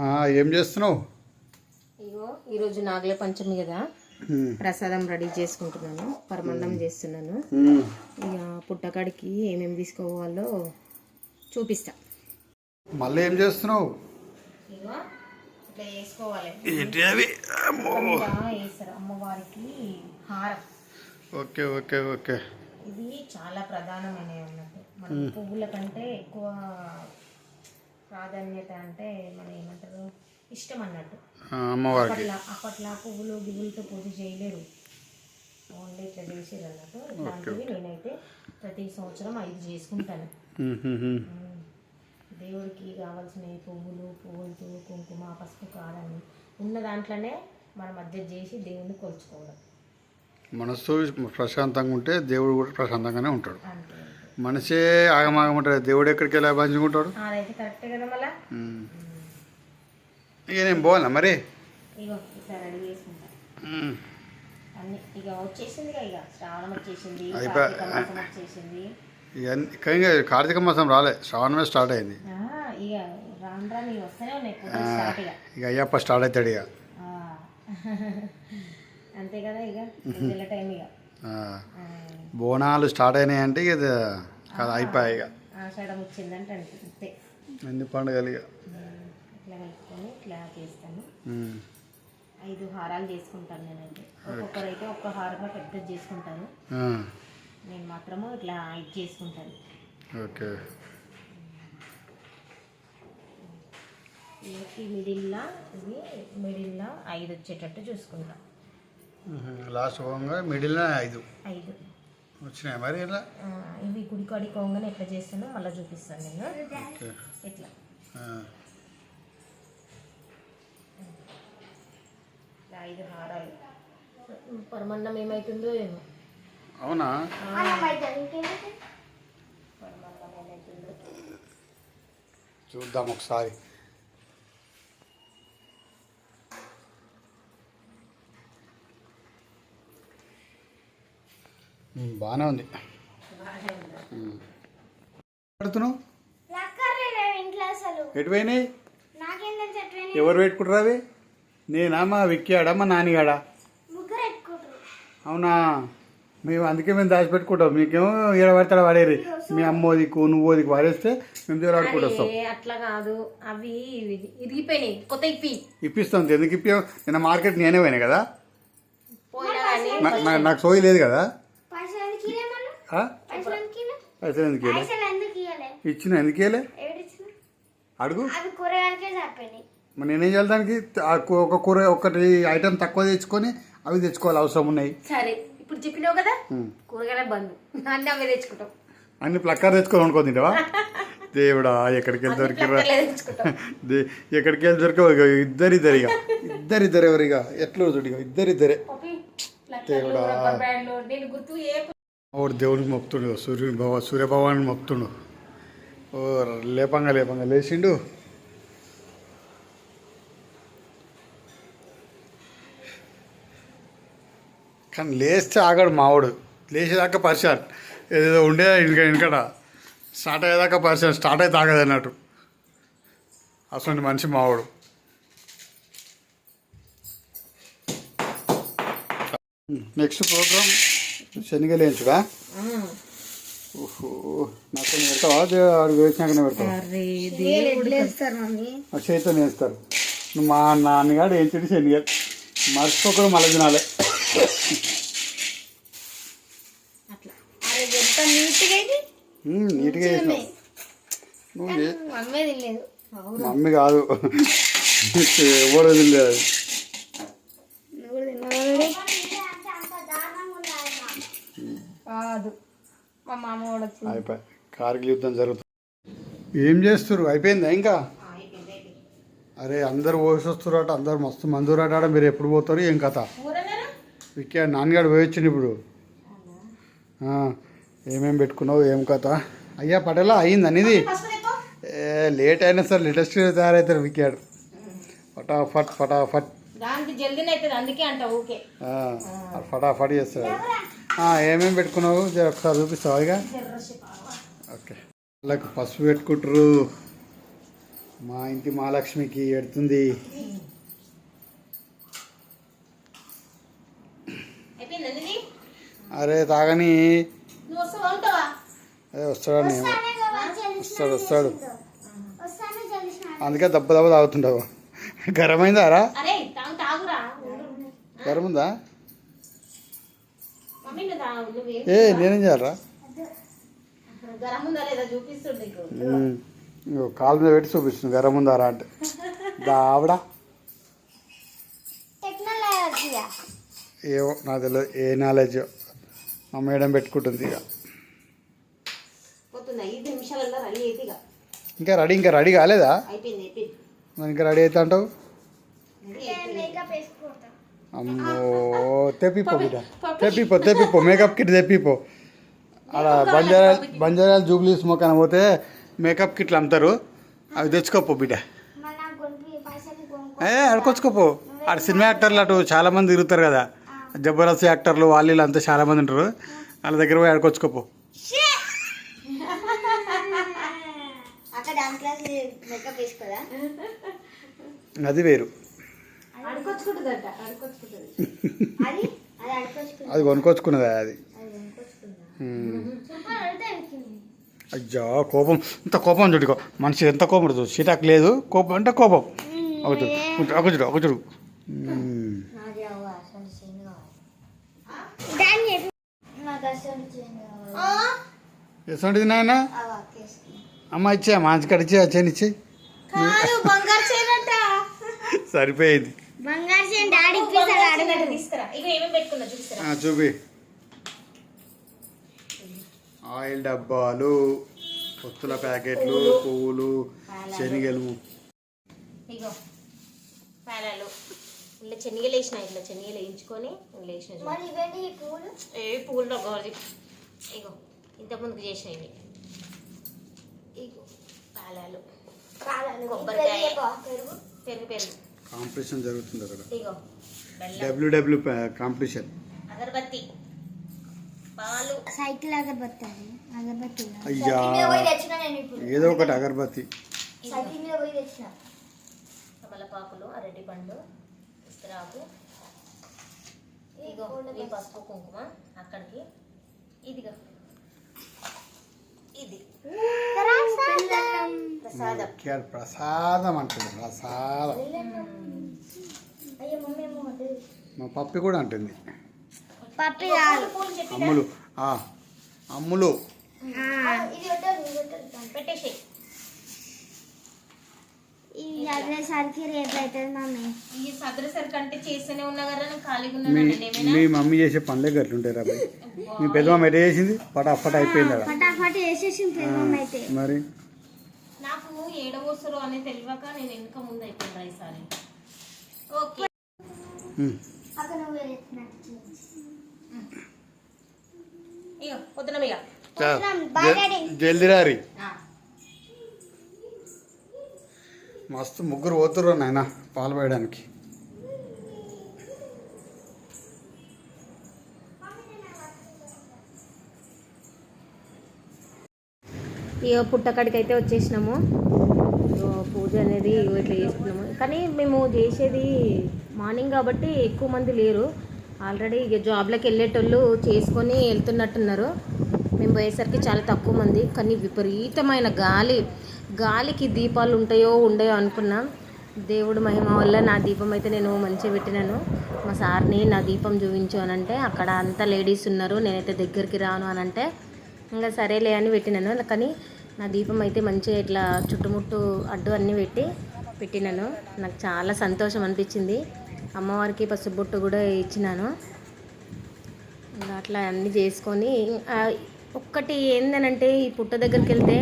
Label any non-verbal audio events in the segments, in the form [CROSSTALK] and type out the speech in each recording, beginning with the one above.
ఆ, ఏం చేస్తున్నావు? ఇగో ఈరోజు నాగల పంచమి కదా. ప్రసాదం రెడీ చేసుకుంటున్నాను పరమన్నం చేస్తున్నాను. ఇక పుట్టకాడికి ఏమేమి తీసుకోవాలో చూపిస్తా. మళ్ళీ ఏం చేస్తున్నావు? ఇగో ఇట్లా వేసుకోవాలి ఏంటి అవి వేస్తారు అమ్మవారికి హారం. Okay okay okay. ఇది చాలా ప్రధానమైనవి అన్నట్టు. మన పువ్వుల కంటే ఎక్కువ ప్రాధాన్యత అంటే మన ఏమంటారు? ఇష్టం అన్నట్టు. అమ్మవారికి. అప్పట్లో అప్పట్లో పువ్వులు గివ్వులతో పూజ చేయలేరు. ఓన్లీ ఇట్లా చేసేది అన్నట్టు ఇట్లాంటివి నేనైతే ప్రతి సంవత్సరం ఐదు చేసుకుంటాను. దేవుడికి కావాల్సిన పువ్వులు పువ్వులతో కుంకుమ పసుపు కారాన్ని ఉన్న దాంట్లోనే మనం మధ్య చేసి దేవుణ్ణి కొలుచుకోవడం. మనసు ప్రశాంతంగా ఉంటే దేవుడు కూడా ప్రశాంతంగానే ఉంటాడు. అంతే. మనిషే ఆగమాగమంటాడు దేవుడు ఎక్కడికి వెళ్ళి పంచుకుంటాడు. ఇక నేను పోవాలా మరి? ఇక. కార్తీక మాసం రాలే. శ్రావణమే స్టార్ట్ అయింది. ఇక అయ్యప్ప స్టార్ట్ అవుతాడు ఇక. [LAUGHS] అంతే కదా ఇక? వెళ్ళే టైం ఇక. బోనాలు స్టార్ట్ అయినాయి అంటే ఇక కాదు అయిపోయాయి ఇక. ఆషాఢం వచ్చిందంటే అంతే అన్ని పండుగలు ఇక? ఇట్లా కలుపుకొని ఇట్లా చేస్తాను. ఐదు హారాలు చేసుకుంటాను నేనైతే. ఒక్కొక్కరైతే ఒక్క హారంగా పెద్దది చేసుకుంటాను. నేను మాత్రము ఇట్లా ఇది చేసుకుంటాను. ఓకే. ఈ- ఈ మిడిల్లో ఇది మిడిల్లో ఐదు వచ్చేటట్టు చూసుకుంటా. లాస్ట్ పోగా మిడిల్ ఐదు. ఐదు. వచ్చినాయి మరి ఇలా? ఇవి గుడి కాడి కోంగని ఎట్లా చేస్తానో మళ్ళీ చూపిస్తాను నేను. ఓకే. ఇట్లా ఆ, ఇట్లా ఐదు హారాలు. పరమన్నం ఏమవుతుందో ఏమో. అవునా? చూద్దాం ఒకసారి. బాగానే ఉంది. పెడుతున్నావు ఎటు పోయినాయి ఎవరు పెట్టుకుంటారు అవి నేనా? మా విక్కాడా మా నానిగాడా అవునా? మేము అందుకే మేము దాచిపెట్టుకుంటాం. మీకేమో ఈడ పడతాడు వాడేది మీ అమ్మోదికు నువ్వోదికు వాడేస్తే మేము దగ్గర ఆడుకుంటూ అట్లా కాదు. అవి ఇరిగిపోయినాయి. కొత్త ఇప్పి. ఇప్పిస్తాం. ఎందుకు ఇప్పాం నిన్న మార్కెట్ నేనే పోయినా కదా. నాకు సోయి లేదు కదా పైసలు ఎందుకు ఇవ్వమను ఆ? పైసలు ఎందుకు ఇచ్చిన ఎందుకు ఇవ్వలే ఏడిచిన అడుగు మరి నేనేం చేయాలి దానికి? ఒక కూర ఒకటి ఐటెం తక్కువ తెచ్చుకొని అవి తెచ్చుకోవాలి అవసరం ఉన్నాయి. సరే ఇప్పుడు చెప్పినావు కదా. కూరగాయల బంద్. అన్నీ అవి తెచ్చుకుంటాం. అన్ని ప్లక్కర్ తెచ్చుకొని వండుకొని తింటావా? [LAUGHS] దేవుడా ఎక్కడికి వెళ్ళి దొరికిరా ఎక్కడికి వెళ్ళి దొరికావు ఇక ఇద్దరు ఇద్దరు ఇక ఇద్దరు ఇద్దరు ఎవరు ఇక ఎట్లా చూడు ఇక ఇద్దరు వాడు దేవునికి మొక్కుతుండు సూర్యుని భవ సూర్యభగవాన్ని మొక్కుతుండు. ఓ లేపంగా లేపంగా లేచిండు. కానీ లేస్తే ఆగాడు మావాడు. లేచేదాకా పరిశాన్ ఏదేదో ఉండే ఇంకా వెనకట స్టార్ట్ అయ్యేదాకా పరిశాన్ స్టార్ట్ అయితే ఆగదు అన్నట్టు. అసలు మనిషి మావాడు. Next programme. శనిగలు వేయించుడా ఓహో. నాకు కొన్ని పెడతావా అదే ఆడు వేసినాకనే పెడతావా? చేతితో వేస్తారు మా నాన్నగాడు ఏం చెడు శనిగలు. మర్చిపోకుండా మళ్ళీ తినాలి. అట్లా. అరే ఎంత నీట్గా ఇది? ఉమ్, నీట్గా చేసినావు. నువ్వు మమ్మీ కాదు. [LAUGHS] ఎవరు తినలేదు నువ్వు కూడా తిన్నావు కాదు మా మామ కూడా వచ్చింది. అయిపోయి కార్గిల్ యుద్ధం జరుగుతుంది ఏం చేస్తారు అయిపోయిందా ఇంకా? అరే అందరు పోసొస్తురట అందరు మస్తు మందురాట మీరు ఎప్పుడు పోతారు ఏం కథ? విక్కా నాన్నగాడు పోయొచ్చిండు ఇప్పుడు. ఆ, ఏమేం పెట్టుకున్నావు ఏం కథ? అయ్యా పటేలా అయింది అనేది లేట్ అయినా సార్ లేటెస్ట్ తయారవుతారు విక్కాడు. ఫటాఫట్ ఫటాఫట్. దానికి జల్దీనే అవుతుంది అందుకే అంట ఓకే ఆ, ఫటాఫట్ చేస్తాడు ఆ, ఏమేం పెట్టుకున్నావు? జర ఒకసారి చూపిస్తావా ఇక? ఓకే. వాళ్ళకి పసుపు పెట్టుకుంటారు మా ఇంటి మహాలక్ష్మికి నీది అరే తాగని. అదే వస్తాడని ఏమో. వస్తాడు వస్తాడు. అందుకే దెబ్బ దెబ్బ తాగుతుండవు గరమైందా? ఏ నేనేం చేయాలరా కాలు మీద పెట్టి చూపిస్తుంది గరం ఉందా రా అంటే. దావడా ఏవో నాకు తెలియదు ఏ నాలెడ్జ్ మా మేడం పెట్టుకుంటుంది ఇక ఇక రెడీ ఇంకా రెడీ కాలేదా? అయిపోయింది అయిపోయింది. మరి ఇంకా రెడీ అవుతా అంటావు అమ్మో తెప్పిపో బిడ్డ. తెప్పిపో తెప్పిపో మేకప్ కిట్ తెప్పిపో ఆడ బంజారా బంజారాలు జూబ్లీస్ మొక్కన పోతే మేకప్ కిట్లు అమ్ముతారు. అవి తెచ్చుకోపో బిడ్డ. ఏ అడుకొచ్చుకోపో ఆడ సినిమా యాక్టర్లు అటు చాలా మంది తిరుగుతారు కదా. జబర్దస్త్ యాక్టర్లు వాళ్ళు వీళ్ళు అంతా చాలా మంది ఉంటారు. వాళ్ళ దగ్గర పోయి వేసుకోదా అది వేరు. అడుకొచ్చుకుంటుందట. అడుకొచ్చుకుంటుంది. అది? అది అడుకొచ్చుకుంది అది అయ్యా కోపం. ఇంత కోపం చూడుకో. మనిషి ఎంత కోపం ఉంటుంది సీటాకు లేదు కోపం అంటే కోపం. ఒక చూడు ఒక చూడు ఒక చూడు. ఎటువంటిది నాయన? అమ్మ ఇచ్చే కాదు బంగారు చేయనట సరిపోయింది. చేయండి డాడీ ఇప్పిస్తాడు అడగడు తీసుకురా. ఇక ఏమేమి పెట్టుకున్నా చూస్తారా ఆ, చూపి. ఆయిల్ డబ్బాలు పొత్తుల ప్యాకెట్లు పువ్వులు శనగలు. ఇగో పాలాలు. శనగలు వేసిన ఇట్లా శనగలు వేయించుకొని ఇలా వేసిన పువ్వులు ఏ పువ్వుల్లో గౌరది ఇగో ఇంతకుముందుకు చేసిన ఇవి. ఇగో పాలాలు. కొబ్బరికాయ. పెరుగు? పెరుగు పెరుగు. కాంపిటీషన్ జరుగుతుంది అక్కడ. WW competition. అగరబత్తి. పాలు. సైకిల్ అగరబత్తి అగరబత్తి అయ్యా. ఏదో ఒకటి అగరబత్తి. సైకిల్ మీద పోయి తెచ్చిన. తమలపాకులు అరటి పండు ఇస్తరాకు ఇగో ఈ పసుపు కుంకుమ అక్కడికి. ఇదిగో. ఇది. ప్రసాదం. ఇక్కడ ప్రసాదం అంటుంది ప్రసాదం. మా పప్పి కూడా అంటుంది. అమ్ములు ఆ, అమ్ములు. మీ మమ్మీ చేసే పనులే గట్లుంటాయి రా. మీ పెద్దమ్మ ఎట చేసింది? పటాఫట్ అయిపోయింది మరి? నాకు ఏడవసరు అనేది తెలియక నేను వెనుక ముందు అయిపోయింది ఈసారి. ఓకే. ఇక పొద్దున ఇక జల్దీ రారి. మస్తు ముగ్గురు పోతుర్రు నాయన పాలు పోయడానికి. ఇక పుట్టకాడికి అయితే వచ్చేసినాము పూజ అనేది ఇట్లా చేసుకున్నాము. కానీ మేము చేసేది మార్నింగ్ కాబట్టి ఎక్కువ మంది లేరు. ఆల్రెడీ ఇక జాబ్లోకి వెళ్ళేటోళ్ళు చేసుకొని వెళ్తున్నట్టున్నారు. మేము పోయేసరికి చాలా తక్కువ మంది. కానీ విపరీతమైన గాలి. గాలికి దీపాలు ఉంటాయో ఉండయో అనుకున్నాం. దేవుడు మహిమ వల్ల నా దీపం అయితే నేను మంచిగా పెట్టినాను. మా సార్ని నా దీపం చూపించు అనంటే అంటే అక్కడ అంతా లేడీస్ ఉన్నారు. నేనైతే దగ్గరికి రాను అని అంటే ఇంకా సరేలే అని పెట్టినాను. కానీ నా దీపం అయితే మంచిగా ఇట్లా చుట్టుముట్టు అడ్డు అన్నీ పెట్టి పెట్టినాను. నాకు చాలా సంతోషం అనిపించింది. అమ్మవారికి పసుబొట్టు కూడా ఇచ్చినాను. ఇంకా అట్లా అన్నీ చేసుకొని ఒక్కటి ఏందనంటే ఈ పుట్ట దగ్గరికి వెళ్తే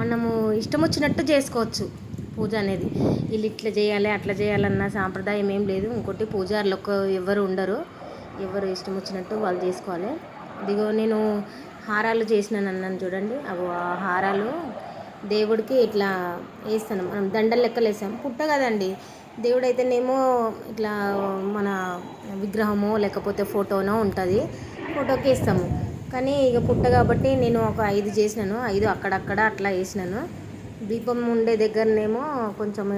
మనము ఇష్టం వచ్చినట్టు చేసుకోవచ్చు పూజ అనేది. వీళ్ళు ఇట్లా చేయాలి అట్లా చేయాలన్న సాంప్రదాయం ఏం లేదు. ఇంకోటి పూజారులు ఒక్క ఎవరు ఉండరు. ఎవరు ఇష్టం వచ్చినట్టు వాళ్ళు చేసుకోవాలి. ఇదిగో నేను హారాలు చేసినాను అన్నాను చూడండి. అవి ఆ హారాలు దేవుడికి ఇట్లా వేస్తాను. మనం దండలు లెక్కలు వేసాం పుట్ట కదండి. దేవుడు అయితేనేమో ఇట్లా మన విగ్రహమో లేకపోతే ఫోటోనో ఉంటుంది. ఫోటోకి వేస్తాము. కానీ ఇక పుట్ట కాబట్టి నేను ఒక ఐదు చేసినాను. ఐదు అక్కడక్కడ అట్లా వేసినాను. దీపం ఉండే దగ్గరనేమో కొంచెం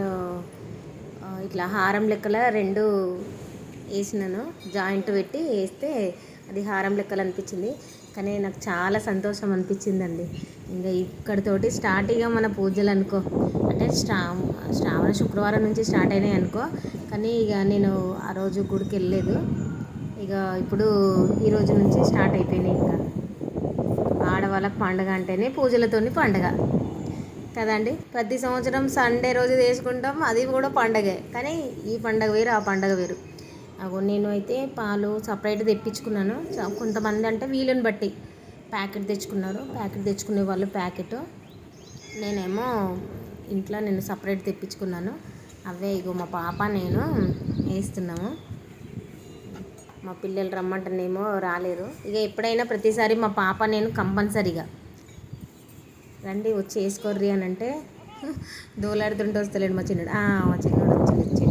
ఇట్లా హారం లెక్కల రెండు వేసినాను. జాయింట్ పెట్టి వేస్తే అది హారం లెక్కలు అనిపించింది. కానీ నాకు చాలా సంతోషం అనిపించిందండి. ఇంకా ఇక్కడితోటి స్టార్ట్ ఇక మన పూజలు అనుకో అంటే శ్రా శ్రావణ శుక్రవారం నుంచి స్టార్ట్ అయినాయి అనుకో కానీ ఇక నేను ఆ రోజు గుడికి వెళ్ళలేదు. ఇక ఇప్పుడు ఈ రోజు నుంచి స్టార్ట్ అయిపోయినాయి ఇంకా. ఆడవాళ్ళకి పండగ అంటేనే పూజలతోని పండగ. కదండి? ప్రతి సంవత్సరం సండే రోజు చేసుకుంటాం అది కూడా పండగే. కానీ ఈ పండగ వేరు ఆ పండగ వేరు. అగో నేను అయితే పాలు సపరేట్ తెప్పించుకున్నాను. కొంతమంది అంటే వీలుని బట్టి ప్యాకెట్ తెచ్చుకున్నారు. ప్యాకెట్ తెచ్చుకునే వాళ్ళు ప్యాకెట్. నేనేమో ఇంట్లో నేను సపరేట్ తెప్పించుకున్నాను. అవే ఇగో మా పాప నేను వేస్తున్నాము. మా పిల్లలు రమ్మంటేనేమో రాలేరు ఇక ఎప్పుడైనా ప్రతిసారి మా పాప నేను కంపల్సరీగా. రండి వచ్చి వేసుకోర్రి అని అంటే [LAUGHS] దోలాడుతుంటే వస్తలేడు మా చిన్నడు. మా చిన్నోడు వచ్చి వచ్చిండు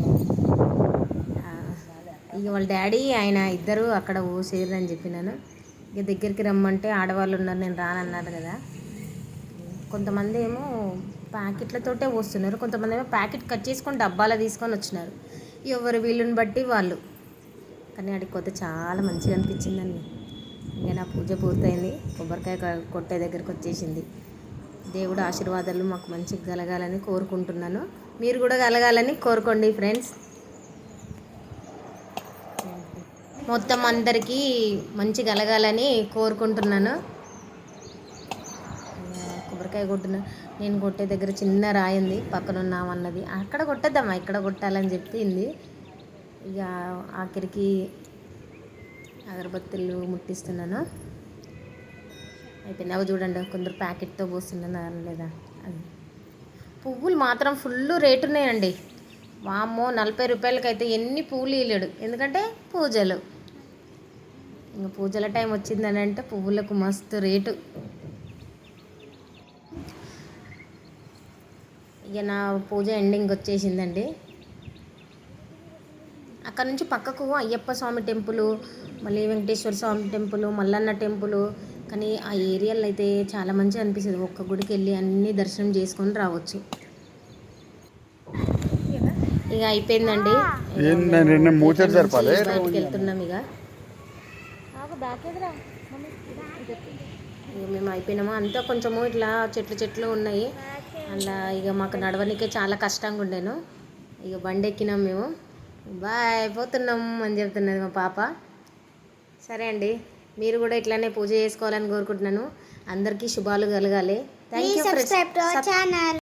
ఇక వాళ్ళ డాడీ ఆయన ఇద్దరు అక్కడ పోసేరు అని చెప్పినాను. ఇక దగ్గరికి రమ్మంటే ఆడవాళ్ళు ఉన్నారు నేను రానన్నారు కదా. కొంతమంది ఏమో ప్యాకెట్లతోటే వస్తున్నారు కొంతమంది ఏమో ప్యాకెట్ కట్ చేసుకొని డబ్బాలో తీసుకొని వచ్చినారు. ఎవరు వీళ్ళని బట్టి వాళ్ళు. కానీ అడిగి కొత్త చాలా మంచిగా అనిపించిందండి. ఇంకా నా పూజ పూర్తయింది కొబ్బరికాయ కొట్టే దగ్గరికి వచ్చేసింది. దేవుడు ఆశీర్వాదాలు మాకు మంచిగా కలగాలని కోరుకుంటున్నాను. మీరు కూడా కలగాలని కోరుకోండి ఫ్రెండ్స్ మొత్తం అందరికీ మంచి కలగాలని కోరుకుంటున్నాను. కొబ్బరికాయ కొట్టిన నేను కొట్టే దగ్గర చిన్న రాయింది పక్కన ఉన్నామన్నది అక్కడ కొట్టేద్దామా? ఇక్కడ కొట్టాలని చెప్పింది. ఇక ఆఖరికి అగరబత్తులు ముట్టిస్తున్నాను. అయితే అవి చూడండి కొందరు ప్యాకెట్తో పోస్తున్నాను లేదా అది పువ్వులు మాత్రం ఫుల్ రేటు ఉన్నాయండి వామ్మో నలభై రూపాయలకైతే ఎన్ని పూలు ఇవ్వలేడు ఎందుకంటే పూజలు. ఇంకా పూజల టైం వచ్చిందని అంటే పువ్వులకు మస్తు రేటు. ఇక నా పూజ ఎండింగ్ వచ్చేసిందండి. అక్కడ నుంచి పక్కకు అయ్యప్ప స్వామి టెంపుల్ మళ్ళీ వెంకటేశ్వర స్వామి టెంపుల్ మల్లన్న టెంపుల్. కానీ ఆ ఏరియాలో అయితే చాలా మంచిగా అనిపిస్తుంది. ఒక్క గుడికి వెళ్ళి అన్ని దర్శనం చేసుకొని రావచ్చు. ఇక అయిపోయిందండి? బయటికి వెళ్తున్నాం ఇక. మేము అయిపోయినాము? అంతా కొంచెము ఇట్లా చెట్లు చెట్లు ఉన్నాయి. అలా ఇక మాకు నడవనికే చాలా కష్టంగా ఉండేను. ఇక బండి ఎక్కినాం మేము. బాయ్ పోతున్నాం అని చెప్తున్నది మా పాప. సరే అండి మీరు కూడా ఇట్లానే పూజ చేసుకోవాలని కోరుకుంటున్నాను. అందరికీ శుభాలు కలగాలి. Thank you